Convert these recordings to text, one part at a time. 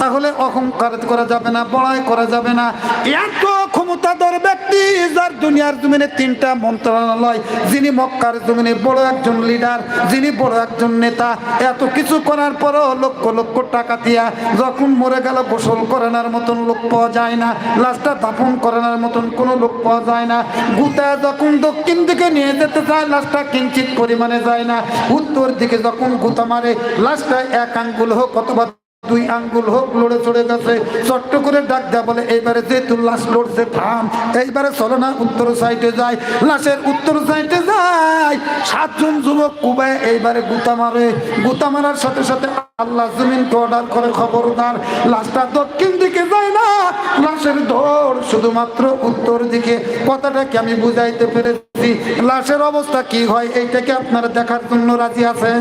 তাহলে অহংকার করা যাবে না, বড়াই করা যাবে না। এত ক্ষমতাধর ব্যক্তি যার দুনিয়ার জমিনে তিনটা মন্ত্রণালয়, যিনি মক্কার জমিনে বড় একজন লিডার যিনি বড় একজন নেতা, এত কিছু করার পরও লক্ষ লক্ষ টাকা দিয়া যখন মরে গেল, গোসল করানোর মতন লোক পাওয়া যায় না, লাশটা দাফন করানোর মতন কোনো লোক পাওয়া যায় না। গুতা যখন দক্ষিণ দিকে নিয়ে যেতে চায়, লাশটা কিঞ্চিত পরিমাণে যায় না। উত্তর দিকে যখন গুতা মারে, লাশটা এক আঙ্গুল হোক অথবা দুই আঙ্গুল হোক, লড়ে চড়ে গেছে। চট্ট করে ডাক দেয়া বলে, এইবারে যেহেতু লাশ লড়ছে, থাম। এইবারে চলো না, উত্তর সাইডে যায় লাশের উত্তর সাইডে যায় সাতজন যুবক কুবায় এইবারে গুতা মারে। গুতা মারার সাথে সাথে আল্লাহ জমিনকে অর্ডার করে খবরদার লাশটা দক্ষিণ দিকে যায় না। লাশের দৌড় শুধুমাত্র উত্তর দিকে। কথাটাকে আমি বুঝাইতে পেরেছি? লাশের অবস্থা কি হয় এইটাকে আপনারা দেখার জন্য রাজি আছেন?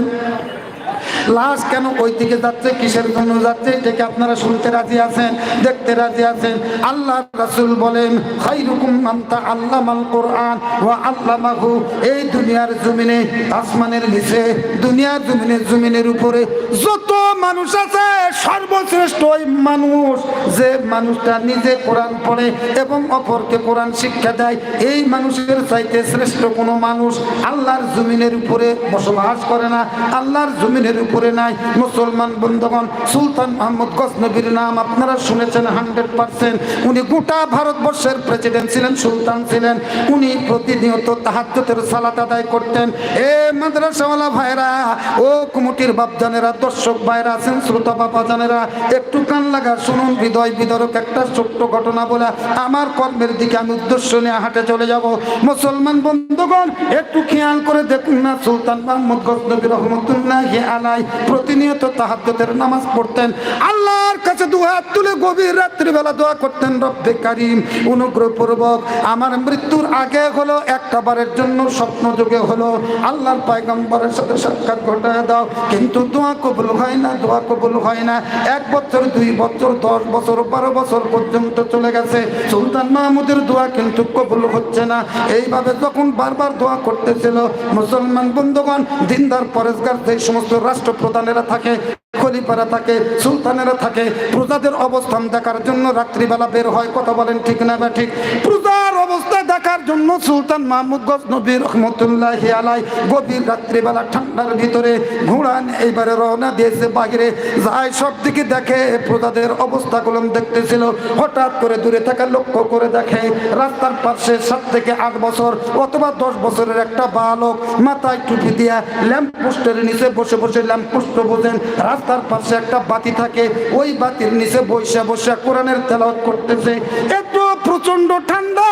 লাশ কেন ওই দিকে যাচ্ছে? কিসের জন্য যাচ্ছে? এটাকে আপনারা শুনতে রাজি আছেন? দেখতে রাজি আছেন? আল্লাহ রাসূল বলেন খাইরুকুম মান্তা আল্লামাল কোরআন ওয়া আল্লামাহু। এই দুনিয়ার জমিনে, আসমানের নিচে, দুনিয়ার জমিনের জমিনের উপরে যত মানুষ আছে, সর্বশ্রেষ্ঠ ওই মানুষ যে মানুষটা নিজে কোরআন পড়ে এবং অপরকে কোরআন শিক্ষা দেয়, এই মানুষের চাইতে শ্রেষ্ঠ কোনো মানুষ আল্লাহর জমিনের উপরে বসবাস করে না। আল্লাহর জমিনের উপরে নাই। মুসলমান বন্ধুগণ, সুলতান মোহাম্মদ গজনবীর নাম আপনারা শুনেছেন হান্ড্রেড পার্সেন্ট। উনি গোটা ভারতবর্ষের প্রেসিডেন্ট ছিলেন, সুলতান ছিলেন। উনি প্রতিনিয়ত তাহাজ্জতের সালাত আদায় করতেন। এ মাদ্রাসাওয়ালা ভাইরা ও কুমুটির বাপজানেরা, দর্শক ভাইরা আছেন শ্রোতা বাবা জানেরা একটু কান লাগা শুনুন, হৃদয় বিদরক একটা ছোট্ট ঘটনা বলে। আমার কর্মের দিকে আমি উদ্দেশ্য নিয়ে হাঁটে চলে যাব। মুসলমান বন্ধুগণ, একটু খেয়াল করে দেখুন না, সুলতান মোহাম্মদ গজনবী রহমতুল্লাহ আলাই প্রতিনিয়ত তাহাজ্জুদের নামাজ পড়তেন। আল্লাহর কাছে দুহাত তুলে গভীর রাত্রিবেলা দোয়া করতেন, রব্বে কারিম, অনুগ্রহপূর্বক আমার মৃত্যুর আগে হলো একটা বারের জন্য স্বপ্ন যুগে হলো, আল্লাহর পায়গম্বরের সাথে সাক্ষাৎ ঘটায় দাও। কিন্তু দোয়া কবুল হয় না, দোয়া কবুল হয় না। এক বছর, দুই বছর, দশ বছর, বারো বছর পর্যন্ত চলে গেছে। সুলতান মাহমুদের দোয়া কিন্তু কবুল হচ্ছে না। এইভাবে যখন বারবার দোয়া করতেছিল, মুসলমান বন্ধুগণ, দিনদার পরেশগার, সেই সমস্ত রাষ্ট্রপ্রধানেরা থাকে, খলিফারা থাকে, সুলতানেরা থাকে, প্রজাদের অবস্থান দেখার জন্য রাত্রিবেলা বের হয়। কথা বলেন ঠিক না বা ঠিক? দেখার জন্য সুলতান মাহমুদ গজনবী রহমতুল্লাহ আলাই গভীর রাত্রিবেলা ঠান্ডার ভিতরে ঘোড়া এইবারে রওনা দিয়েছে বাহিরে। যায় সব দিকে দেখে প্রজাদের অবস্থা কলম দেখতেছিল। হঠাৎ করে দূরে থাকা লক্ষ্য করে দেখে রাস্তার পাশে সাত থেকে আট বছর অথবা দশ বছরের একটা বালক মাথায় টুপি দিয়া ল্যাম্প পোস্টের নিচে বসে বসে ল্যাম্প পোস্ট বোঝেন। রাস্তার পাশে একটা বাতি থাকে। ওই বাতির নিচে বসে বসে কোরআনের তেলাওয়াত করতেছে। এত প্রচণ্ড ঠান্ডা,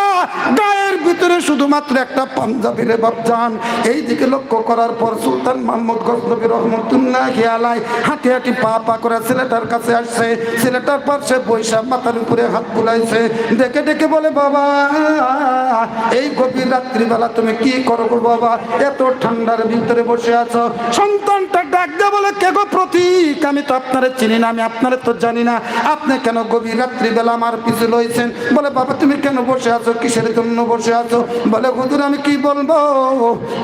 গায়ের ভিতরে শুধুমাত্র একটা পাঞ্জাবির বাপজান। এই দিকে লক্ষ্য করার পর সুলতান মোহাম্মদ গজনবী রহমতুল্লাহ আলাই হাঁটি হাঁটি পা পা করে ছেলেটার কাছে আসছে। ছেলেটার পাশে বৈশাখ মাথার উপরে হাত বুলাইছে। ডেকে ডেকে বলে, বাবা, এই গভীর রাত্রিবেলা তুমি কি করো বাবা? এত ঠান্ডার ভিতরে বসে আছো। সন্তানটা ডাক দে বলে, কে গো প্রতীক? আমি তো আপনারে চিনি না, আমি আপনারে তো জানি না। আপনি কেন গভীর রাত্রিবেলা আমার পিছু লইছেন? বলে, বাবা, তুমি কেন বসে আছো? কিসের জন্য বসে আছো? বলে, হুজুর, আমি কি বলব?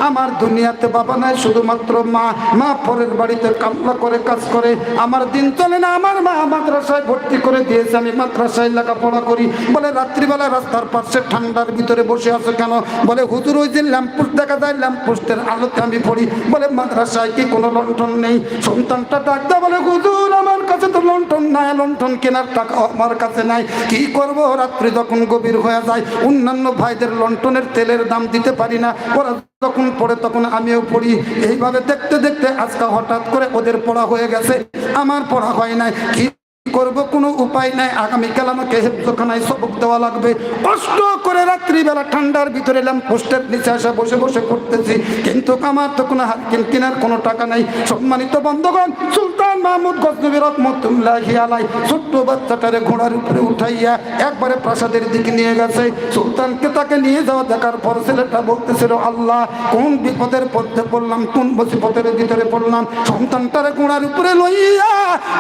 আমার দুনিয়াতে বাবা নাই, শুধুমাত্র মা। মা পরের বাড়িতে কামলা করে, কাজ করে। আমার দিন চলে না, আমার মা মাদ্রাসায় ভর্তি করে দিয়েছে। আমি মাদ্রাসায় লেখাপড়া করি। বলে, রাত্রিবেলা রাস্তার পাশে ঠান্ডার ভিতরে বসে আছো কেন? বলে, হুজুর, ওই যে ল্যাম্পপোস্ট দেখা যায়, ল্যাম্পপোস্টের আলোতে আমি পড়ি। বলে, মাদ্রাসায় কি কোনো লণ্ঠন নেই? সন্তানটা ডাকতে বলে, হুজুর, আমার কাছে তো লণ্ঠন নাই, লণ্ঠন কেনার টাকা আমার কাছে নাই। কি করব? রাত্রি যখন গভীর হয়ে যায়, অন্যান্য ভাইদের লণ্ঠনের তেলের দাম দিতে পারি না। ওরা যখন পড়ে তখন আমিও পড়ি। এইভাবে দেখতে দেখতে আজকে হঠাৎ করে ওদের পড়া হয়ে গেছে। আমার পড়া হয় নাই। করব, কোনো উপায় নাই। আগামীকাল আমাকে হেফজখানায় সবক দেওয়া লাগবে। কষ্ট করে রাত্রিবেলা ঠান্ডার ভিতরে এলাম, পোস্টের নিচে আসা, বসে বসে করতেছি কিন্তু আমার তো কোনো হাত কিন কেনার কোনো টাকা নাই। সম্মানিত বন্ধগণ, সুলতান মাহমুদ গজনবী রহমতুল্লাহ আলাই ছোট্ট বাচ্চাটারে ঘোড়ার উপরে উঠাইয়া একবারে প্রাসাদের দিকে নিয়ে গেছে। সুলতানকে তাকে নিয়ে যাওয়া দেখার পর ছেলেটা বলতেছিল, আল্লাহ, কোন বিপদের পথে পড়লাম, কোন মুসিবতের ভিতরে পড়লাম? সন্তানটারে ঘোড়ার উপরে লইয়া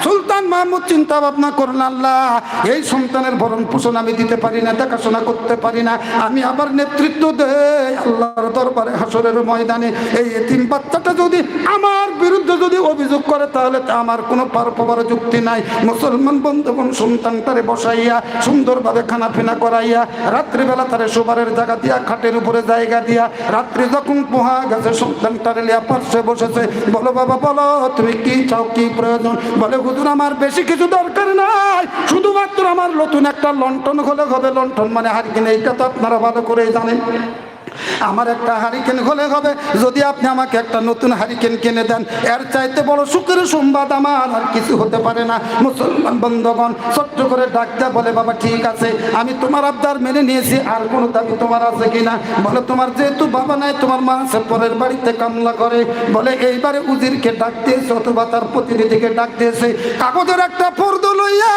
সুলতান মাহমুদ চিন্তা চিন্তা ভাবনা করুন আল্লাহ। এই সন্তানের ভরণ পোষণ আমি দিতে পারি না, দেখাশোনা করতে পারি না। আমি আবার নেতৃত্ব দেই আল্লাহর দরবারে হাসরের ময়দানে। এই তিন বাচ্চাটা যদি আমার বিরুদ্ধে যদি অভিযোগ করে, তাহলে আমার কোনো পার পাবার যুক্তি নাই। মুসলমান বন্ধুগণ, সন্তানটারে বসাইয়া, সুন্দরভাবে খানা পিনা করাইয়া, রাত্রিবেলা তারে সোবারের জায়গা দিয়া, খাটের উপরে জায়গা দিয়া, রাত্রি যখন পোহা গেছে, সন্তানটারে লিয়া পাশে বসেছে। বলো, বাবা, বলো, তুমি কি চাও, কি প্রয়োজন? বলে, হুজুর, আমার বেশি কিছু দরকার নাই। শুধুমাত্র আমার নতুন একটা লন্ঠন হলে হবে। লন্ঠন মানে হারিকেন, এইটা তো আপনারা ভালো করে জানেন। আমার একটা হারিকেন হলে হবে। যদি আপনি আমাকে একটা নতুন হারিকেন কিনে দেন, এর চাইতে বড় সুখের সংবাদ আমার আর কিছু হতে পারে না। মুসলমান বন্ধগণ, ছোট্ট করে ডাক্তার বলে, বাবা, ঠিক আছে, আমি তোমার আবদার মেনে নিয়েছি, আর কোনো দাবি তোমার আছে কিনা? বলে, তোমার যেহেতু বাবা নাই, তোমার মা আছে, পরের বাড়িতে কামলা করে। বলে, এইবারে উজিরকে ডাক দিয়েছে, অথবা তার প্রতিনিধিকে ডাক দিয়েছে। কাগজের একটা ফর্দ লইয়া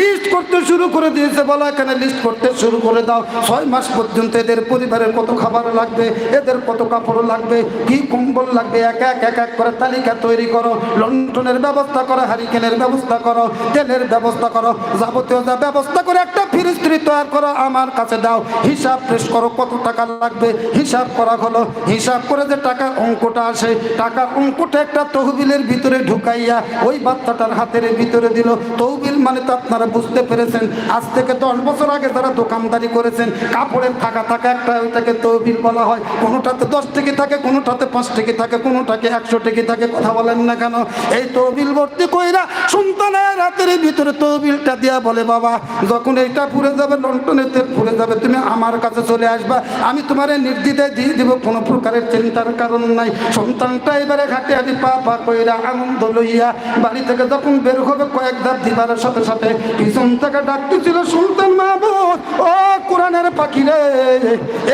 লিস্ট করতে শুরু করে দিয়েছে। বলো, এখানে লিস্ট করতে শুরু করে দাও। ছয় মাস পর্যন্ত এদের পরিবারের কত খাবার লাগবে? এদের কত কাপড় লাগবে? কি কম্বল লাগবে? এক এক এক এক করে তালিকা তৈরি করো। লন্ঠনের ব্যবস্থা করো, হারিকেনের ব্যবস্থা করো, তেলের ব্যবস্থা করো, যাবতীয় যা ব্যবস্থা করে একটা ফিরিস্ত্রি তৈরি করো, আমার কাছে দাও। হিসাব পেশ করো, কত টাকা লাগবে? হিসাব করা হলো। হিসাব করে যে টাকার অঙ্কটা আসে, টাকার অঙ্কটা একটা তহবিলের ভিতরে ঢুকাইয়া ওই বাচ্চাটার হাতের ভিতরে দিল। তহবিল মানে তো আপনারা বুঝতে পেরেছেন, আজ থেকে দশ বছর আগে যারা দোকানদারি করেছেন, কাপড়ের থাকা থাকা একটা ওইটাকে তহবিল বলা হয়, কোনোটাতে দশ টিকি থাকে, কোনোটাতে পাঁচ টিকি থাকে, কোনোটাকে একশো টিকি থাকে, কথা বলেন না কেন? এই তহবিল ভর্তি কইরা সন্তানের হাতের ভিতরে তহবিলটা দিয়া বলে, বাবা, যখন এইটা পুড়ে যাবে লন্ঠনের তেল পুড়ে যাবে, তুমি আমার কাছে চলে আসবা, আমি তোমার নির্দ্বিধায় দিয়ে দিব, কোনো প্রকারের চিন্তার কারণ নাই। সন্তানটা এবারে ঘাটে আদি পা পা কইরা আনন্দ লইয়া বাড়ি থেকে যখন বের হবে, কয়েক ধাপ দিবারের সাথে সাথে পিছন থেকে ডাকতেছিল, সুলতান মাহবুব, ও কোরআনের পাখি রে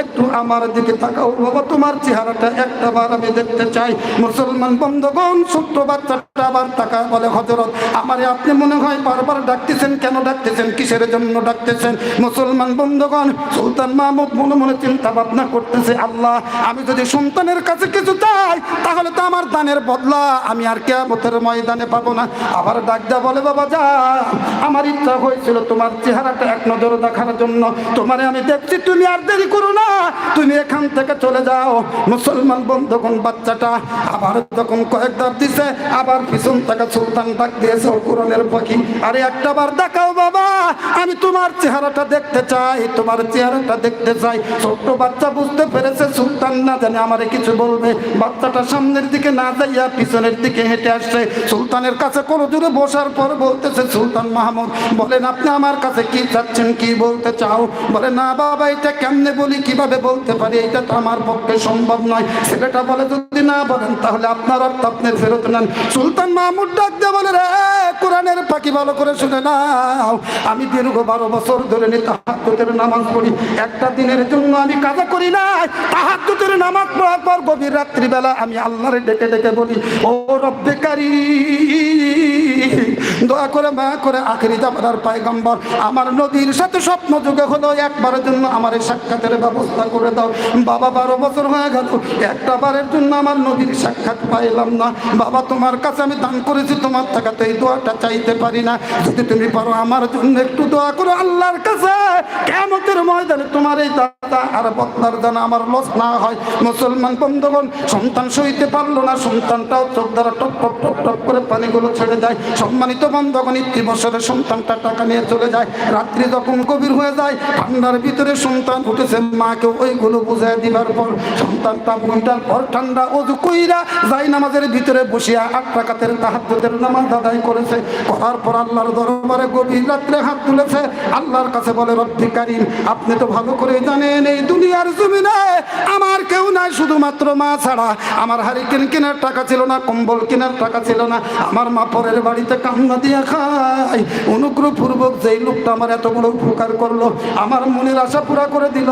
একটু আমার দিকে তাকাও বাবা, তোমার চেহারাটা একটা বার আমি দেখতে চাই। মুসলমান বন্ধগণ, ছোট্ট বাচ্চাটা আবার তাকা বলে হজরত আমারে আপনি মনে হয় বারবার ডাকতেছেন, কেন ডাকতেছেন? কিসের জন্য ডাকতেছেন? মুসলমান বন্ধগণ, সুলতান মাহমুদ মনে মনে চিন্তা ভাবনা করতেছে, আল্লাহ, আমি যদি সন্তানের কাছে কিছু চাই, তাহলে তো আমার দানের বদলা আমি আর কেয়ামতের ময়দানে পাবো না। আবার ডাক দেয়া বলে, বাবা, যা, আমার ইচ্ছা হয়েছিল তোমার চেহারাটা এক নজর দেখার জন্য। তোমারে আমি দেখছি, তুমি আর দেরি করো না। তুমি এখান থেকে চলে যাও। মুসলমান বন্ধুগণ, বাচ্চাটা আবার যখন কয়েক দাব দিছে, আবার পিছন থেকে সুলতান ডাক দিয়েছে কোরআনের পাখি। আরে একটা বার দেখাও বাবা, আমি তোমার চেহারাটা দেখতে চাই, তোমার চেহারাটা দেখতে চাই। ছোট্ট বাচ্চা বুঝতে পেরেছে, সুলতান না জানে আমারে কিছু বলবে। বাচ্চাটা সামনের দিকে না যাইয়া পিছনের দিকে হেঁটে আসছে। সুলতানের কাছে কোনো দূরে বসার পর বলতেছে, সুলতান মাহমুদ, বলেন আপনি আমার কাছে কি চাচ্ছেন, কি বলতে চাও? বলে, না বাবা, এটা কেমনে বলি, কীভাবে বলতে পারি? এটা তো আমার পক্ষে সম্ভব নয়। ছেলেটা বলে, যদি না বলেন, তাহলে আপনার অর্থ আপনি ফেরত নেন। সুলতান মাহমুদ ডাক দিয়ে বলে, রে, কোরআনের পাখি ভালো করে শুনে নাও। আমি দীর্ঘ বারো বছর ধরে নি তাহাত্তরের নামাজ পড়ি। একটা দিনের জন্য আমি কাজা করি না তাহাত্তরের নামাজ পড়ার পর গভীর রাত্রিবেলা আমি আল্লাহরে ডেকে ডেকে বলি, ও রব্বেকারী দয়া করে মায়া করে আখেরি জামানার পায়গম্বর, আমার নদীর সাথে স্বপ্ন যুগে হলো, একবারের জন্য আমার সাক্ষাতের ব্যবস্থা করে দাও। বাবা বারো বছর হয়ে গেল, একটা বারের জন্য আমার নদীর সাক্ষাৎ পাইলাম না। বাবা, তোমার কাছে আমি দান করেছি, তোমার টাকাতে এই দোয়াটা চাইতে পারি না। যদি তুমি পারো আমার জন্য একটু দোয়া করো আল্লাহর কাছে। কেমতের ময়দানে তোমার এই দাদা আর বদলার যেন আমার লস না হয়। মুসলমান বন্ধুগণ, সন্তান সইতে পারল না, সন্তানটাও চোখ দ্বারা টপ টপ টপ টপ করে পানিগুলো ছেড়ে যায়। সম্মানিত বন্ধগণ ইতি বছরের সন্তানটা টাকা নিয়ে চলে যায়। রাত্রি যখন গভীর হয়ে যায় ঠান্ডার ভিতরে সন্তান উঠেছে, মাকে ওইগুলো বুঝাই দিবার পর ঘণ্টার পর ঠান্ডা অজু কইরা যাই নামাজের ভিতরে বসিয়া নামাজ করেছে। করার পর আল্লাহর দরবারে গভীর রাত্রে হাত তুলেছে। আল্লাহর কাছে বলে কারিম, আপনি তো ভালো করে জানেন এই দুনিয়ার জমিনে আমার কেউ নাই, শুধুমাত্র মা ছাড়া। আমার হারিকেন কেনার টাকা ছিল না, কম্বল কেনার টাকা ছিল না। আমার মা পরের বাড়িতে কান্না দিয়ে অনুগ্রহ পূর্বক যেই লোকটা আমার এত বড় উপকার করল, আমার মনের আশা পুরা করে দিল।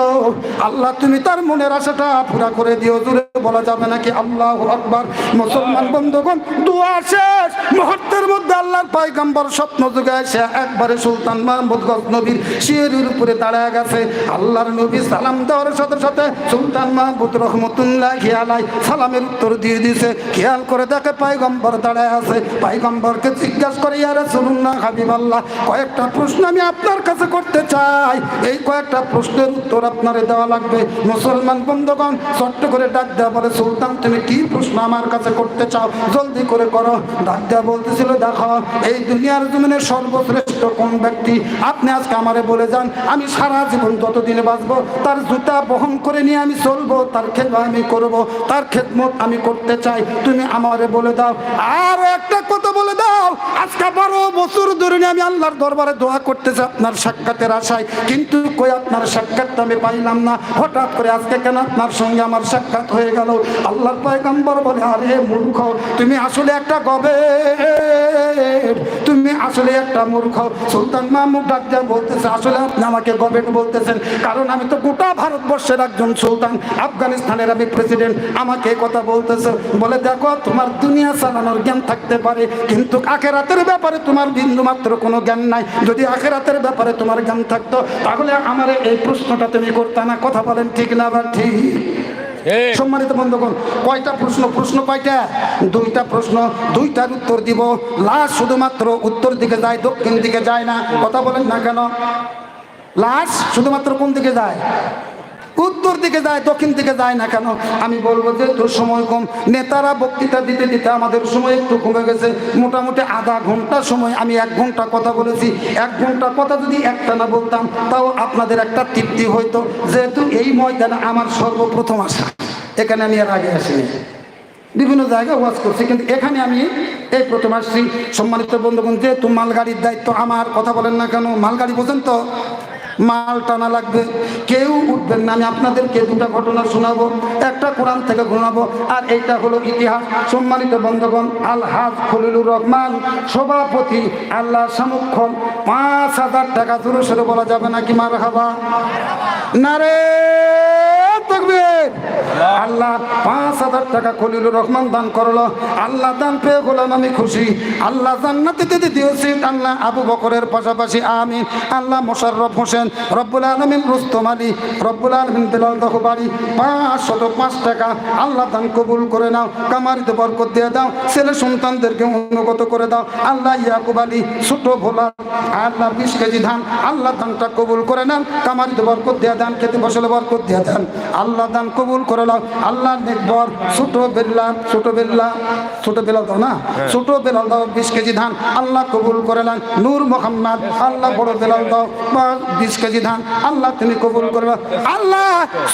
আল্লাহ, তুমি তার মনের আশাটা পুরা করে দিও, জুড়ে বলা যাবে নাকি আল্লাহ আকবার। মুসলমান বন্ধুগণ, দোয়া শেষ। মুহূর্তের মধ্যে আল্লাহর পায়গাম্বর স্বপ্ন যুগে সে একবারে সুলতান মাহমুদ নবীর শিয়ের উপরে দাঁড়ায় গেছে। আল্লাহর নবী সালাম দেওয়ার সাথে সাথে সুলতান মাহমুদ রহমতুল্লাহ খেয়ালাই সালামের উত্তর দিয়ে দিছে খেয়াল করে দেখে পাইগম্বর দাঁড়ায় আছে। পাইগম্বরকে জিজ্ঞাসা করে ইয়ারা শুনুন না হাবিবাল্লাহ, কয়েকটা প্রশ্ন আমি আপনার কাছে করতে চাই। এই কয়েকটা প্রশ্নের উত্তর আপনারে দেওয়া লাগবে। মুসলমান বন্ধুগণ, ছোট্ট করে ডাক দেওয়া বলে, সুলতান, তুমি কি প্রশ্ন আমার কাছে করতে চাও? জলদি করে করো। ডাক দেওয়া বলতেছিল, দেখো, এই দুনিয়ার জমিনের সর্বশ্রেষ্ঠ কোন ব্যক্তি? আপনি আজকে আমারে বলে যান, আমি সারা জীবন যতদিনে বাঁচবো, তার জুতা বহন করে নিয়ে আমি চলবো, তার খেদমত আমি করব, তার খেদমত আমি করতে চাই। তুমি আমারে বলে দাও। আর একটা কথা বলে দাও, আজকে বারো বছর ধরে আমি আল্লাহর দরবারে দোয়া করতেছি আপনার সাক্ষাতের আশায়, কিন্তু কই আপনার সাক্ষাৎটা আমি পাইলাম না? হঠাৎ করে আজকে কেন আপনার সঙ্গে আমার সাক্ষাৎ হয়ে গেল। আল্লাহর পয়গম্বর বলে, আরে মূর্খ, তুমি আসলে একটা গবে তুমি আসলে একটা মূর্খ। সুলতান মাহমুদ ডাক্তার বলতেছে, আসলে আপনি আমাকে গবেট বলতেছেন। কারণ আমি তো গোটা ভারতবর্ষের একজন সুলতান। আফগানিস্তানের আমি প্রেসিডেন্ট। আমাকে কথা বলতেছে। বলে, দেখো, তোমার দুনিয়া চালানোর জ্ঞান থাকতে পারে, কিন্তু আখেরাতের ব্যাপারে তোমার বিন্দু মাত্র কোনো জ্ঞান নাই। যদি আখেরাতের ব্যাপারে তোমার জ্ঞান থাকতো, তাহলে আমার এই প্রশ্নটা তুমি করতে না। কথা বলেন ঠিক না? ঠিক সম্মানিত বন্ধুগণ কয়টা প্রশ্ন? প্রশ্ন কয়টা? দুইটা প্রশ্ন দুইটার উত্তর দিব। লাশ শুধুমাত্র উত্তর দিকে যায় দক্ষিণ দিকে যায় না। কথা বলেন না কেন? লাশ শুধুমাত্র কোন দিকে যায়? উত্তর দিকে যায়, দক্ষিণ দিকে যায় না কেন? আমি বলব যে তোর সময় কম। নেতারা বক্তৃতা দিতে দিতে আমাদের সময় একটু কমে গেছে। মোটামুটি আধা ঘণ্টা সময় আমি এক ঘণ্টা কথা বলেছি। এক ঘণ্টা কথা যদি একটা না বলতাম, তাও আপনাদের একটা তৃপ্তি হইতো। যেহেতু এই ময়দানে আমার সর্বপ্রথম আসা এখানে আমি এর আগে আসিনি। বিভিন্ন জায়গায় ওয়াজ করছি, কিন্তু এখানে আমি এই প্রথম আসছি। সম্মানিত বন্ধুগণ, যেহেতু মালগাড়ির দায়িত্ব আমার, কথা বলেন না কেন? মালগাড়ি বোঝেন তো? মাল টানা লাগবে। কেউ উঠবেন না, আমি আপনাদেরকে দুটা ঘটনা শোনাবো, একটা কোরআন থেকে শোনাবো আর এইটা হলো ইতিহাস। সম্মানিত বন্ধগণ আলহাজ খলিলুর রহমান, সভাপতি আল্লাহ সামুক্ষণ। পাঁচ হাজার টাকা জোরে সরে বলা যাবে নাকি মার হাবা নারে, তকবীর! আল্লাহ পাঁচ হাজার টাকা খলিলুর রহমান দান করল। আল্লাহ দান পেয়ে গোলাম আমি খুশি। আল্লাহ জান্নাতে দিতে দিয়েছি আল্লাহ আবু বকরের পাশাপাশি আমি আল্লাহ মোশাররফ হোসেন, রব্বুল আলমিন রুস্তম আলী, রব্বুল আলমিন বিলাল দহবাড়ি পাঁচশত পাঁচ টাকা আল্লাহ দান কবুল করে নাও, কামারিতে বরকত দিয়ে দাও, ছেলে সন্তানদেরকে অনুগত করে দাও। আল্লাহ ইয়াকুব আলী, ছোট ভোলা, আল্লাহ বিশ কেজি ধান, আল্লাহ দানটা কবুল করে নেন কামারিতে বরকত দিয়ে দেন, খেতে ফসলে বরকত দিয়ে দেন। আল্লাহ দান কবুল করে আল্লাহ ছোট বেল্লা ছোট বেল্লা ছোট বেলাল দাও না? ছোট বেলাল দাও বিশ কেজি ধান। আল্লাহ কবুল করে নেন। নূর মোহাম্মদ আল্লাহ বড় বেলাল দাও বিশ কেজি ধান। আল্লাহ তুমি কবুল করে আল্লাহ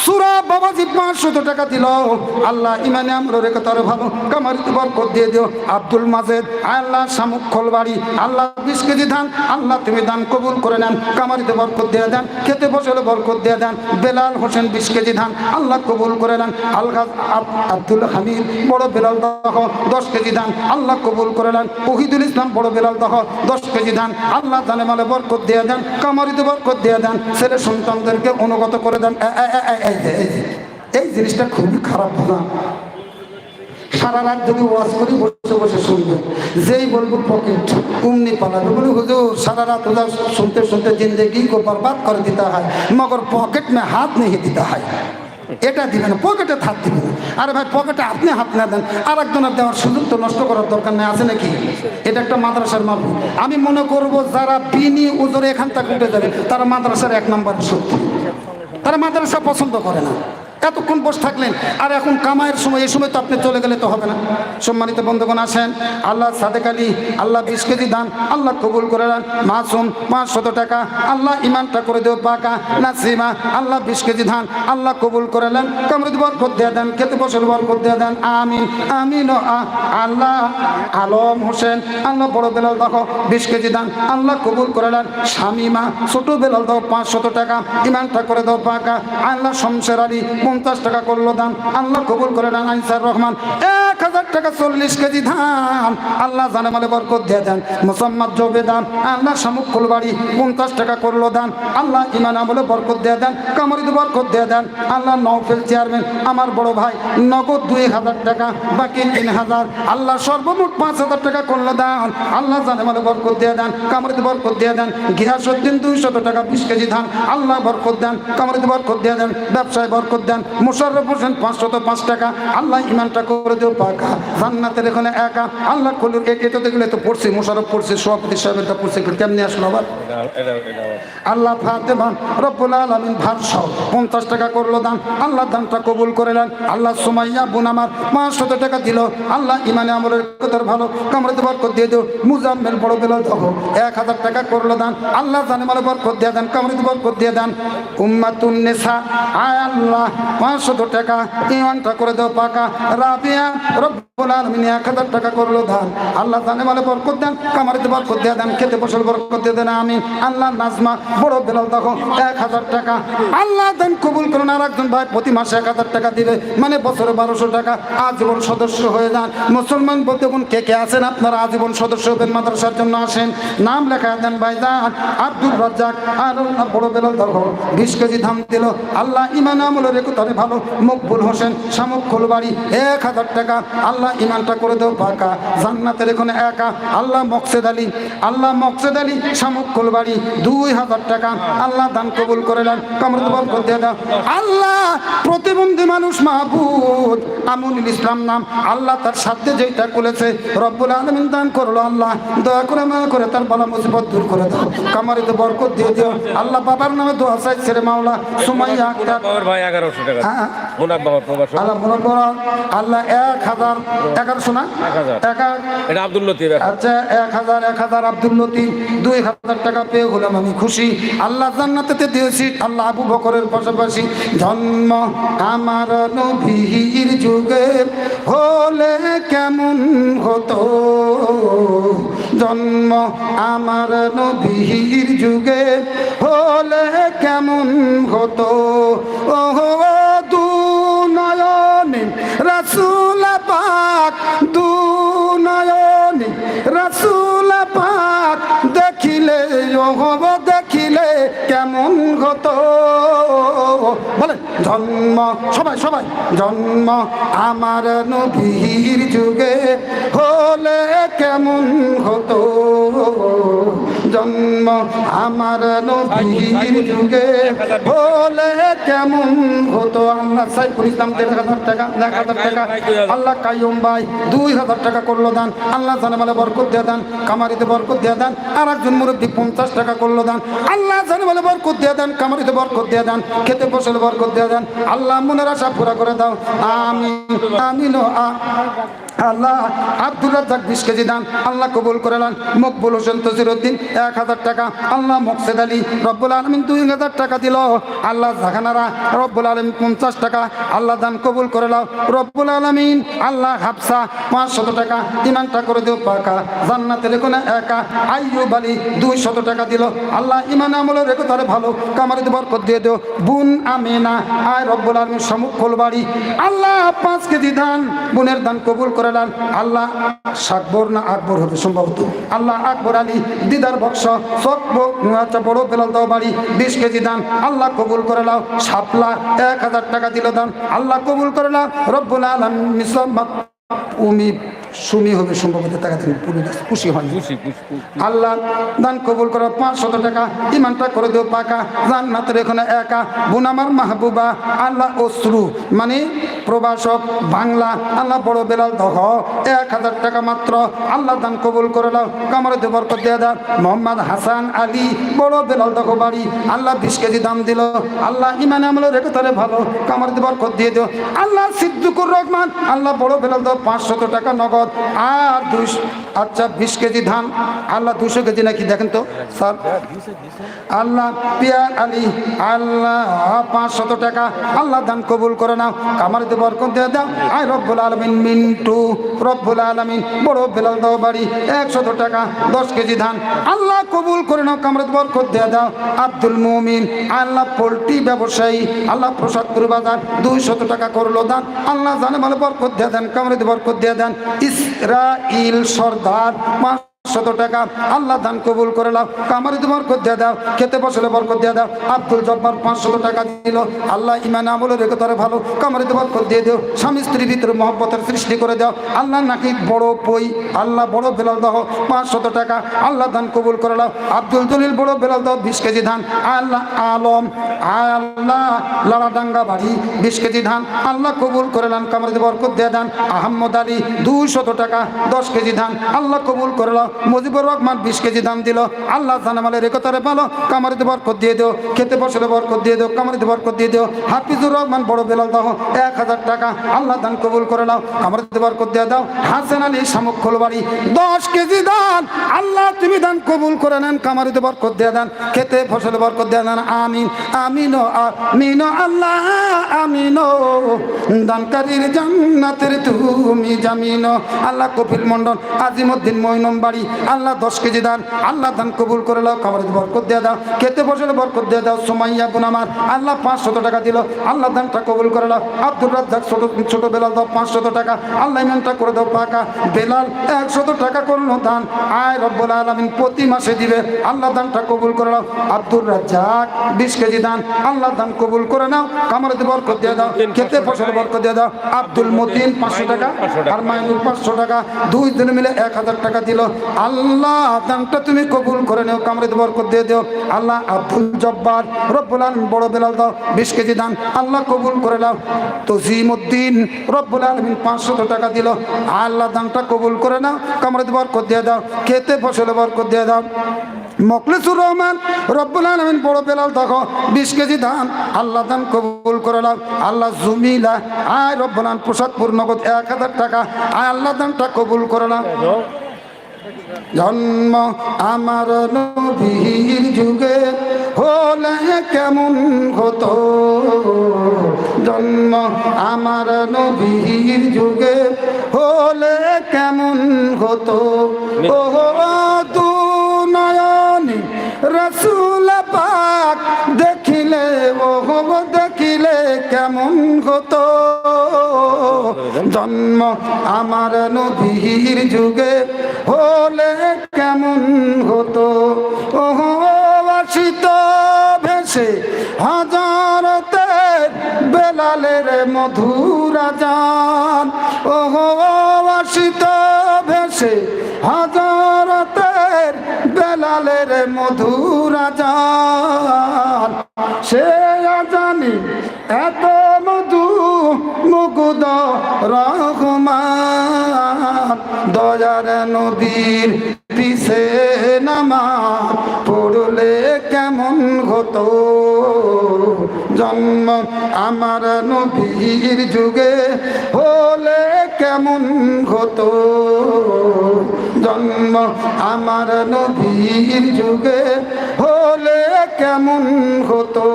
সুরা বাবাজি পাঁচশত টাকা দিল। আল্লাহ ইমানে আমরা রেখে তার ভালো কামারিতে বরকত দিয়ে দিও। আব্দুল মাজেদ আল্লাহ শামুক খোলবাড়ি। আল্লাহ বিশ কেজি ধান। আল্লাহ তুমি দান কবুল করে নেন। কামারিতে বরকত দিয়ে দেন। খেতে বসলে বরকত দিয়ে দেন। বেলাল হোসেন বিশ কেজি ধান। আল্লাহ কবুল করে দান আলগাজ আব্দুল হামিদ, বড় বেলাল দহ, দশ কেজি দান, আল্লাহ কবুল করে নেন। ওহিদুল ইসলাম, বড় বেলাল দহ, দশ কেজি দান, আল্লাহ দানে মালে বরকত দিয়ে দেন, কামারিতে বরকত দিয়ে দেন, ছেলে সন্তানদেরকে অনুগত করে দেন। এই জিনিসটা খুবই খারাপ না? সারা রাত যদি ওয়াজ করি বসে বসে শুনবে। যেই বলব পকেট উমনি পালাবে। বলে, হুজুর, সারা রাত ওদের শুনতে শুনতে জিন্দেগি কো বরবাদ করে দিতে হয়। মগর পকেট মে হাত নিয়ে দিতে হয়। এটা দিবেন, পকেটে হাত দিবেন। আরে ভাই, পকেটে আপনি হাত না দেন আর একজনের দেওয়ার সুযোগ তো নষ্ট করার দরকার নেই, আছে নাকি? এটা একটা মাদ্রাসার মাপ আমি মনে করব যারা বিনি উজরে এখান থেকে উঠে যাবে, তারা মাদ্রাসার এক নম্বর শক্তি। তারা মাদ্রাসা পছন্দ করে না। এতক্ষণ বসে থাকলেন, আর এখন কামাইয়ের সময়, এই সময় তো আপনি চলে গেলে তো হবে না। সম্মানিত বন্ধুগণ, আসেন। আল্লাহ সাদেক আলী, আল্লাহ বিশ কেজি দান, আল্লাহ কবুল করে দেন মাসুম, পাঁচশত টাকা, আল্লাহ ইমানটা করে দেও, পাকা। নাসিমা, আল্লাহ বিশ কেজি ধান, আল্লাহ কবুল করে নেন। কামরুদ বরকত দিয়ে দেন, খেতে বসল বরকত দিয়ে দেন। আমিন আমিন আল্লাহ আলম হোসেন, আল্লাহ বড় বেলাল দেখো বিশ কেজি দান, আল্লাহ কবুল করে নেন। শামিমা, ছোট বেলাল দাও পাঁচশত টাকা ইমানটা করে দাও, পাকা। আল্লাহ শমশের আলী পঞ্চাশ টাকা করল দান। আল্লাহ কবুল করে নেন আইসার রহমান। এক হাজার টাকা চল্লিশ কেজি ধান। আল্লাহ জানে মালে বরকত দিয়ে দেন। মুসাম্মদ জবে দান। আল্লাহ শামুক ফুলবাড়ি পঞ্চাশ টাকা করল দান। আল্লাহ ইমান আমলে বরকত দিয়ে দেন। কামরিদ বরকত দিয়ে দেন। আল্লাহ নৌফেল চেয়ারম্যান। আমার বড় ভাই, নগদ দুই হাজার টাকা, বাকি তিন হাজার। আল্লাহ সর্বমোট পাঁচ হাজার টাকা করল দান। আল্লাহ জানে মালে বরকত দিয়ে দেন। কামরিদ বরকত দিয়ে দেন। গিয়াসুদ্দিন দুইশত টাকা বিশ কেজি ধান। আল্লাহ বরকত দেন। কামরিদ বরকত দিয়ে দেন। ব্যবসায় বরকত দেন। মোশাররফ হোসেন পাঁচশত পাঁচ টাকা। আল্লাহ ইমানটা করে দেও, পাকা। জান্নাতের এখানে একা। আল্লাহ কলুর এটা দেখলে তো পড়ছি, মোশারফ পড়ছি সভাপতি সাহেবেরটা পড়ছি কেমনি আসলো আবার? আল্লাহ ফাতেমান রব্বুল আলমিন ভারসাও পঞ্চাশ টাকা করল দান। আল্লাহ দানটা কবুল করে নেন। আল্লাহ সুমাইয়া বোন আমার পাঁচশত টাকা দিল। আল্লাহ ইমানে আমলের কথার ভালো কামড়ে বরকত দিয়ে দিও। মুজাম্মেল বড় বেল দেখো এক হাজার টাকা করল দান। আল্লাহ জানে মালে বরকত দিয়ে দেন কামড়ে বরকত দিয়ে দেন। উম্মাতুন নেশা আয় আল্লাহ। পাঁচশত টাকা। ইমানটা করে পাকা। রাবিয়া রব্বুল আলমিন এক হাজার টাকা করল দান আল্লাহ বরকত দেন কামারিতে বরকত দিয়ে দেন, খেতে বরকত দিয়ে দেন আমি আল্লাহ নাজমা, বড় দেখো, এক হাজার টাকা। আল্লাহ দেন কবুল করুন আর একজন ভাই প্রতি মাসে এক হাজার টাকা দিবে মানে বছরে বারোশো টাকা আজীবন সদস্য হয়ে যান। মুসলমান বলতে কোন কে কে আছেন আপনারা আজীবন সদস্য হবেন মাদ্রাসার জন্য? আসেন। নাম লেখা দেন ভাই যান আব্দুল রাজ্জাক, আর বড় বেলাল দেখো, বিশ কেজি ধান দিল। আল্লাহ ইমান আমল রেখো তাহলে ভালো। মকবুল হোসেন শামুক খোলবাড়ি, এক হাজার টাকা। আল্লাহ ইমানটা করে দেও পাকা জান্নাতের এখানে একা। আল্লাহ মকসেদ আলী। আল্লাহ মকসেদ আলী শামুক খোলবাড়ি, দুই হাজার টাকা। আল্লাহ দান কবুল করে নেন। কামরত বরকত দিয়ে দাও। আল্লাহ প্রতিবন্ধী মানুষ মাহবুদ আমুনুল ইসলাম নাম। আল্লাহ তার সাথে যেটা করেছে, রব্বুল আলমিন দান করল আল্লাহ। দয়া করে মায়া করে তার বলা মুসিবত দূর করে দাও। কামারিত বরকত দিয়ে দিও। আল্লাহ বাবার নামে দোয়া চাইছে রে মাওলা। সুমাইয়া ভাই এগারোশো। টাকা। হ্যাঁ। আল্লাহ মনে এক হাজার এগারোশো না? এক হাজার। এক এটা আব্দুল লতিফ আচ্ছা এক হাজার এক হাজার আব্দুল লতিফ। দুই হাজার টাকা পেয়ে হলাম আমি খুশি। আল্লাহ জান্নাতেতে দিয়েছি। আল্লাহ আবু বকরের পাশাপাশি জন্ম আমার নবীর যুগে হলে কেমন হতো? জন্ম আমার নবীর যুগে হলে কেমন হতো? ও দু নয়নে রাসুল পাক দু রাসুল পাক দেখিলে হব দেখিলে কেমন হতো বলে জন্ম, সবাই সবাই, জন্ম আমার নবীর যুগে হলে কেমন হতো জন্ম আমার নবীর যুগে। হলে কেমন হতো আল্লাহ? সাইফুল ইসলাম দেড় হাজার টাকা, এক হাজার টাকা। আল্লাহ কাইম ভাই দুই হাজার টাকা করল দান। আল্লাহ জানে বলে বরকত দিয়ে দেন কামারিতে বরকত দিয়ে দেন। আর একজন মুরব্বী পঞ্চাশ টাকা করল দান। আল্লাহ জানে বলে বরকত দিয়ে দেন কামারিতে বরকত দিয়ে দেন, খেতে ফসল বরকত দিয়ে দেন। আল্লাহ মনের আশা পুরা করে দাও। আমি আমিন আল্লাহ আব্দুল রাজ্জাক বিশ কেজি দান, আল্লাহ কবুল করে নেন। মকবুল হোসেন তজিরুদ্দিন, এক হাজার টাকা। আল্লাহ মকসেদ আলী রব্বুল আলমিন দুই হাজার টাকা দিল। আল্লাহ জাহানারা রব্বুল আলমিন পঞ্চাশ টাকা। আল্লাহ দান কবুল করে নাও। রব্বুল আলমিন, আল্লাহ হাফসা পাঁচশত টাকা। ইমানটা করে দিও পাকা। জান্নাতের কোনো একা। আইয়ুব আলী দুই শত টাকা দিল। আল্লাহ ইমান আমল রেখে তাহলে ভালো। কামারিতে বরকত দিয়ে দিও। বুন আমিনা, আয় রব্বুল আলমিন, সমুখ বাড়ি আল্লাহ পাঁচ কেজি ধান বোনের দান কবুল করে নেন আল্লাহ সাকবর না আকবর হবে সম্ভবত। আল্লাহ আকবর আলী দিদার বক্স সব আচ্ছা বড় পেলাল দাও বাড়ি, বিশ কেজি দান, আল্লাহ কবুল করে নাও, সাপলা এক হাজার টাকা দিল দান, আল্লাহ কবুল করে নাও, রব্বুল আলম উমি সুমি হবে সম্ভবত টাকা খুশি হয়। আল্লাহ দান কবুল করো পাঁচশত টাকা ইমানটা করে দিও পাকা জান্নাতের এখানে একা বুনামার মাহবুবা আল্লাহ অশ্রু মানে প্রবাসক বাংলা আল্লাহ বড় বেলাল দহ এক হাজার টাকা মাত্র আল্লাহ দান কবুল করে দাও দেবর করে দিয়ে দাও মোহাম্মদ হাসান আলী বড় বেলাল দহ বাড়ি আল্লাহ বিশ কেজি দাম দিল আল্লাহ ইমানে আমলে রেখে তাহলে ভালো কামড় দেবর দিয়ে দিও আল্লাহ সিদ্দুকুর রহমান আল্লাহ বড় বেলাল দহ পাঁচশত টাকা নগদ। আর দুই আচ্ছা বিশ কেজি ধান। আল্লাহ দুশো কেজি নাকি? দেখেন তো, স্যার। আল্লাহ পিয়ার আলী, আল্লাহ পাঁচশত টাকা। আল্লাহ দান কবুল করে নাও। কামারিতে বরকত দিয়ে দাও। আয় রব্বুল আলমিন, মিন্টু রব্বুল আলমিন। বড় বেলাল দাও বাড়ি, একশত টাকা, দশ কেজি ধান। আল্লাহ কবুল করে নাও কামারিতে বরকত দিয়ে দাও। আব্দুল মুমিন, আল্লাহ পোলট্রি ব্যবসায়ী, আল্লাহ প্রসাদপুর বাজার, দুইশত টাকা করল দান। আল্লাহ জানে বলে বরকত দিয়ে দেন কামারিতে বরকত দিয়ে দেন। ইসরাইল সর্দার শত টাকা। আল্লাহ দান কবুল করে নাও। কামারিতে বরকত দিয়ে দাও, খেতে বসলে বরকত দিয়ে দাও। আব্দুল জব্বার পাঁচশত টাকা দিল। আল্লাহ ইমান আমলে রেখে তারে ভালো কামারিতে বরকত দিয়ে দিও। স্বামী স্ত্রীর ভিতরে মহব্বতের সৃষ্টি করে দাও। আল্লাহ নাকি বড় পই, আল্লাহ বড় বেলাল দাও পাঁচশত টাকা। আল্লাহ দান কবুল করে নাও। আব্দুল জলিল বড় বেলাল দাও বিশ কেজি ধান। আল্লাহ আলম, আল্লাহ লাড়াডাঙ্গা বাড়ি, বিশ কেজি ধান। আল্লাহ কবুল করে নেন। কামারিতে বরকত দিয়ে দেন। আহম্মদ আলী, দুইশত টাকা, দশ কেজি ধান। আল্লাহ কবুল করে নাও। মুজিবুর রহমান বিশ কেজি দাম দিল। আল্লাহ জানামালে রেকতারে পালো। কামারিতে বরকত দিয়ে দিও। খেতে বসলে বরকত দিয়ে দিও। কামারিতে বরকত দিয়ে দিও। হাফিজুর রহমান বড় বেলাল দাও এক হাজার টাকা। আল্লাহ দান কবুল করে নাও। কামারিতে বরকত দিয়ে দাও। হাসান আলী শামুক খোলবাড়ি, দশ কেজি দান। আল্লাহ তুমি দান কবুল করে নেন। কামারিতে বরকত দিয়ে দেন। খেতে ফসলে বরকত দিয়ে দেন। আমিন, আমিনো, আমিন, আল্লাহ, আমিন। দানকারীর জান্নাতের তুমি জামিন। আল্লাহ কপিল মন্ডল আজিমুদ্দিন মইনম বাড়ি। আল্লাহ দশ কেজি দান আল্লাহ দান কবুল করে নাও খাবারের বরকত দিয়ে দাও খেতে বসলে বরকত দিয়ে দাও সোমাইয়া গুনামার আল্লাহ পাঁচশত টাকা দিল আল্লাহ দানটা কবুল করে নাও আব্দুর রাজ্জাক ছোট ছোট বেলাল দাও পাঁচশত টাকা আল্লাহ ইমানটা করে দাও পাকা বেলাল একশত টাকা করল দান আয় রব্বুল আলমিন প্রতি মাসে দিবে আল্লাহ দানটা কবুল করে নাও আব্দুর রাজ্জাক বিশ কেজি দান আল্লাহ দান কবুল করে নাও কামারেতে বরকত দিয়ে দাও খেতে ফসলে বরকত দিয়ে দাও আব্দুল মতিন পাঁচশো টাকা আর মাইনুর পাঁচশো টাকা দুই দিন মিলে এক হাজার টাকা দিল আল্লাহ, দানটা তুমি কবুল করে নিও কামড়ে বরকত দিয়ে দিও। আল্লাহ, আব্দুল জব্বার, রব্বুল আলমিন, বড় বেলাল দাও, বিশ কেজি দান। আল্লাহ, কবুল করে নাও। তজিমুদ্দিন, রব্বুল আলমিন, পাঁচশত টাকা দিল। আল্লাহ, দানটা কবুল করে নাও কামড়ে বরকত দিয়ে দাও। খেতে ফসলে বরকত দিয়ে দাও। মকলিসুর রহমান, রব্বুল আলমিন, বড় বেলাল দেখো, বিশ কেজি ধান আল্লাহ, দান কবুল করে নাও। আল্লাহ, জুমিলা। আয় রব্বুল আলম প্রসাদপুর নগদ এক হাজার টাকা। আয় আল্লাহ, দানটা কবুল করে নাও। জন্ম আমার নবীর যুগে হলে কেমন হতো? জন্ম আমার নবীর যুগে হলে কেমন হতো? ও তু নয়নি রসুল দেখিলে মোহব দেখিলে কেমন হতো? জন্ম আমার নদীর যুগে হলে কেমন হতো? ও বাসিত ভেসে হাজারতে বেলালের মধুরা যান ও বাসিত ভেসে হাজারতের বেলালের মধুরা যান সে জানি এত মধু মুকুদ রহমান। দয়ার নদীর পিছে নামা পড়লে কেমন হতো? জন্ম আমার নবীর যুগে হলে কেমন হতো? জন্ম আমার নবীর যুগে হলে কেমন হতো?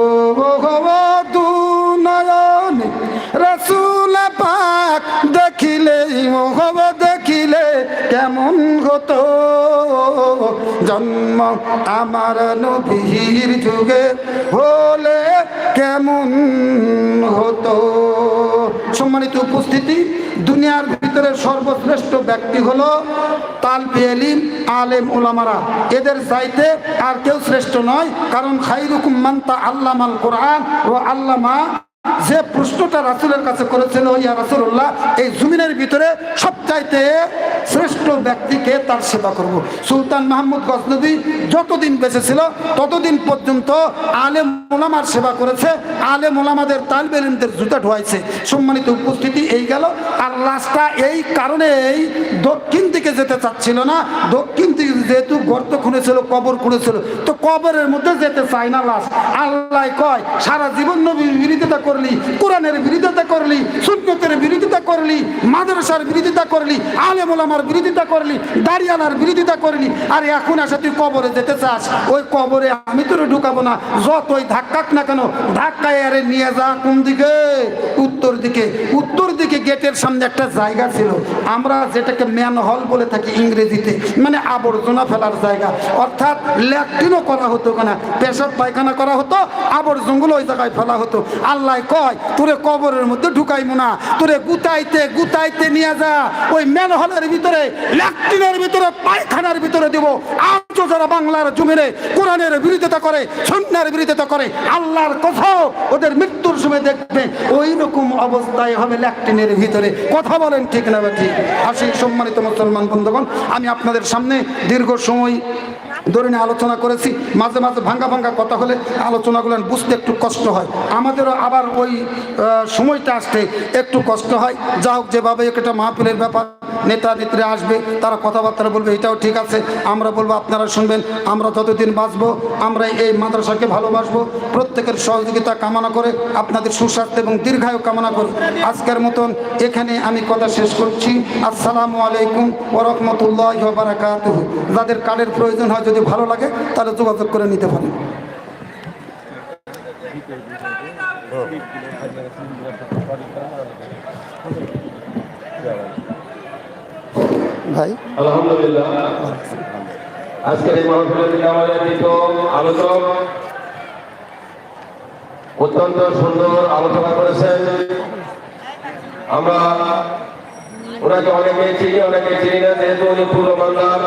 দু নয়ন রসুল পাক দেখিলে মোহব দেখিলে কেমন হতো জন্ম আমার নবীর যুগে হলে কেমন হতো? সম্মানিত উপস্থিতি, দুনিয়ার ভিতরে সর্বশ্রেষ্ঠ ব্যক্তি হলো তালবি এলিম, আলেম ওলামারা এদের চাইতে আর কেউ শ্রেষ্ঠ নয়, কারণ খাইরুকুম মান্তা আল্লামাল কোরআন ও আল্লামা যে প্রশ্নটা রাসুলের কাছে করেছিল, ইয়া রাসুল্লাহ এই জমিনের ভিতরে সবচাইতে শ্রেষ্ঠ ব্যক্তিকে তার সেবা করব? সুলতান মাহমুদ গজনবী যতদিন বেঁচে ছিল, ততদিন পর্যন্ত আলেম মোলামার সেবা করেছে, আলেম মোলামাদের তালবেলিমদের জুতা ঢোয়াইছে। সম্মানিত উপস্থিতি এই গেল। আর লাশটা এই কারণেই দক্ষিণ দিকে যেতে চাচ্ছিল না। দক্ষিণ দিকে যেহেতু গর্ত খুঁড়েছিল, কবর খুঁড়েছিল, তো কবরের মধ্যে যেতে চায় না লাশ। আল্লাহ কয়, সারা জীবন নবীর বিরোধিতা করলি, কোরআনের বিরোধিতা করলি, সুন্নতের বিরোধিতা করলি, মাদ্রাসার বিরোধিতা করলি, আলেম ওলামার বিরোধিতা করলি, দাঁড়িয়ালার বিরোধিতা করলি, আর এখন আসে তুই কবরে যেতে চাস, ওই কবরে আমি তোর ঢুকাবো না, যতই ধাক্কাক না কেন, ধাক্কায় আরে নিয়ে যা কোন দিকে? উত্তর দিকে। উত্তর দিকে গেটের সামনে একটা জায়গা ছিল, আমরা যেটাকে ম্যান হল বলে থাকি ইংরেজিতে মানে আবর্জনা ফেলার জায়গা। অর্থাৎ ল্যাট্রিনও করা হতো না পেশাব পায়খানা করা হতো, আবর্জনগুলো ওই জায়গায় ফেলা হতো। আল্লাহ কয়, তোরে কবরের মধ্যে ঢুকাইবো না। তোরে গুতাইতে গুতাইতে নিয়ে যা। ওই ম্যান হলের ভিতরে ল্যাট্রিনের ভিতরে, পায়খানার ভিতরে দিব। আজও যারা বাংলার জমিনে কোরআনের বিরোধিতা করে, সন্ন্যার বিরোধিতা করে, আল্লাহর কথাও ওদের মৃত্যুর সময় দেখবে ওই রকম অবস্থায় হবে ল্যাট্রিনের ভিতরে। কথা বলেন ঠিক না ঠিক? আসি, সম্মানিত মুসলমান বন্ধুগণ, আমি আপনাদের সামনে দীর্ঘ সময় ধরে নিয়ে আলোচনা করেছি। মাঝে মাঝে ভাঙ্গা ভাঙ্গা কথা হলে আলোচনাগুলো বুঝতে একটু কষ্ট হয়। আমাদেরও আবার ওই সময়টা আসতে একটু কষ্ট হয়। যা হোক যেভাবে একটা মাহফিলের ব্যাপার। নেতা, নেত্রী আসবে, তারা কথাবার্তা বলবে, এটাও ঠিক আছে। আমরা বলব, আপনারা শুনবেন। আমরা যতদিন বাঁচবো, আমরা এই মাদ্রাসাকে ভালোবাসবো। প্রত্যেকের সহযোগিতা কামনা করে, আপনাদের সুস্বাস্থ্য এবং দীর্ঘায়ু কামনা করি। আজকের মতন এখানে আমি কথা শেষ করছি। আসসালামু আলাইকুম ওরহমতুল্লাহ বারাকাত যাদের কার্ডের প্রয়োজন হয় যদি ভালো লাগে, তাহলে যোগাযোগ করে নিতে পারেন। ভাই? আলহামদুলিল্লাহ। আজকের অত্যন্ত সুন্দর আলোচনা করেছেন। আমরা ওনাকে অনেকে চিনি অনেকে চিনি না, যেহেতু উনি পূর্ব বাংলার।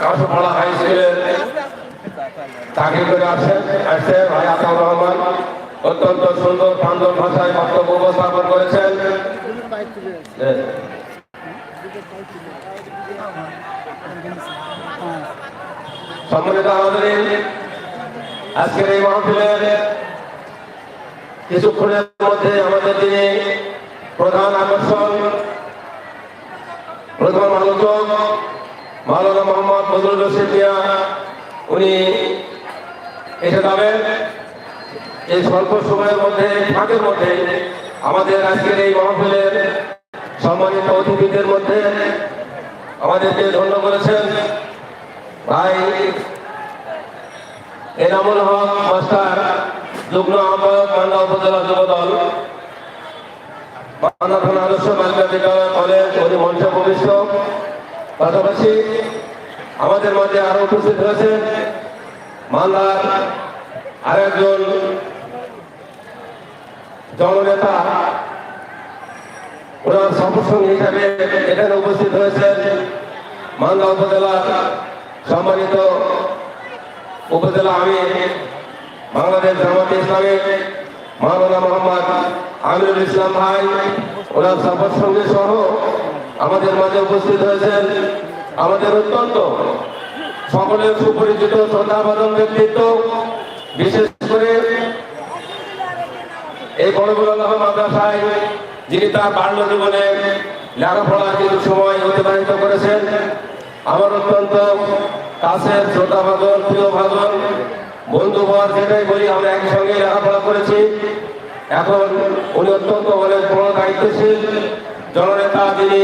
কাশোপাড়া হাই স্কুলের চাকরি করে আসেন আসছে ভাই আতাউর রহমান। অত্যন্ত সুন্দর প্রাঞ্জল ভাষায় বক্তব্য উপস্থাপন করেছেন। সম্মানিত আমাদের আজকের এই মাহফিলের কিছুক্ষণের মধ্যে আমাদের যিনি প্রধান আকর্ষণ, প্রধান আলোচক মাওলানা মোহাম্মদ বদরুল রশিদ মিয়া, উনি এসে যাবেন। এই স্বল্প সময়ের মধ্যে ফাঁকের মধ্যে আমাদের আজকের এই মাহফিলের সম্মানিত অতিথিদের মধ্যে আমাদেরকে ধন্য করেছেন ভাই এনামুল হক, মাস্টার যুগ্ম আহ্বায়ক মান্দা উপজেলা যুব দল মান্দা থানা আদর্শ বালিকা বিদ্যালয় কলেজ উনি মঞ্চে প্রবিষ্ট। পাশাপাশি আমাদের মাঝে আরও উপস্থিত হয়েছেন মালদার আরেকজন জননেতা। ওনার সফরসঙ্গী হিসাবে এখানে উপস্থিত হয়েছেন মালদা উপজেলার সম্মানিত উপজেলা আমি বাংলাদেশ জামাত ইসলামী মাওলানা মোহাম্মদ আমিরুল ইসলাম ভাই। ওনার সফর সঙ্গে সহ আমাদের মাঝে উপস্থিত হয়েছেন আমাদের অত্যন্ত সকলের সুপরিচিত শ্রদ্ধাবাদন ব্যক্তিত্ব, বিশেষ করে এই বড়গুল্লাহ মাদ্রাসায় যিনি তার বাল্য জীবনে লেখাপড়ার কিছু সময় অতিবাহিত করেছেন, আমার অত্যন্ত কাছের শ্রোতা ভাজন প্রিয় ভাজন বন্ধু বর যেটাই বলি, আমরা একসঙ্গে লেখাপড়া করেছি। এখন উনি অত্যন্ত অনেক বড় দায়িত্বশীল। জননেতা যিনি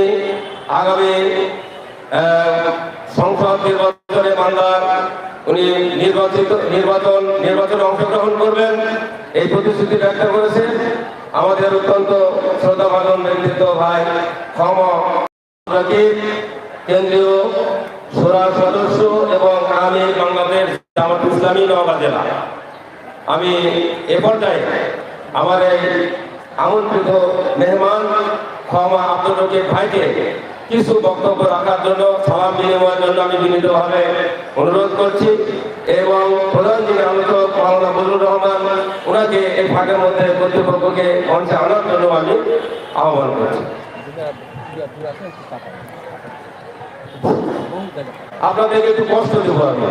আগামী সংসদ নির্বাচনে মালদার উনি নির্বাচিত, নির্বাচন, নির্বাচনে অংশগ্রহণ করবেন, এই প্রতিশ্রুতি ব্যক্ত করেছেন আমাদের অত্যন্ত শ্রদ্ধাভাজন ব্যক্তিত্ব ভাই ক্ষম কেন্দ্রীয় সুরা সদস্য এবং আমি বাংলাদেশ জামাত ইসলামী নওগাঁ জেলা। আমি এ পর্যায়ে আমার এই আমন্ত্রিত মেহমান ক্ষমা আব্দুল রকিব ভাইকে কিছু বক্তব্য রাখার জন্য, সালাম বিনিময়ের জন্য আমি বিনীতভাবে অনুরোধ করছি এবং প্রধান যিনি আলোচক মাওলানা বজরুর রহমান, ওনাকে এই ফাঁকের মধ্যে কর্তৃপক্ষকে মঞ্চে আনার জন্য আমি আহ্বান করছি। আপনাদেরকে একটু কষ্ট দেবো আমি।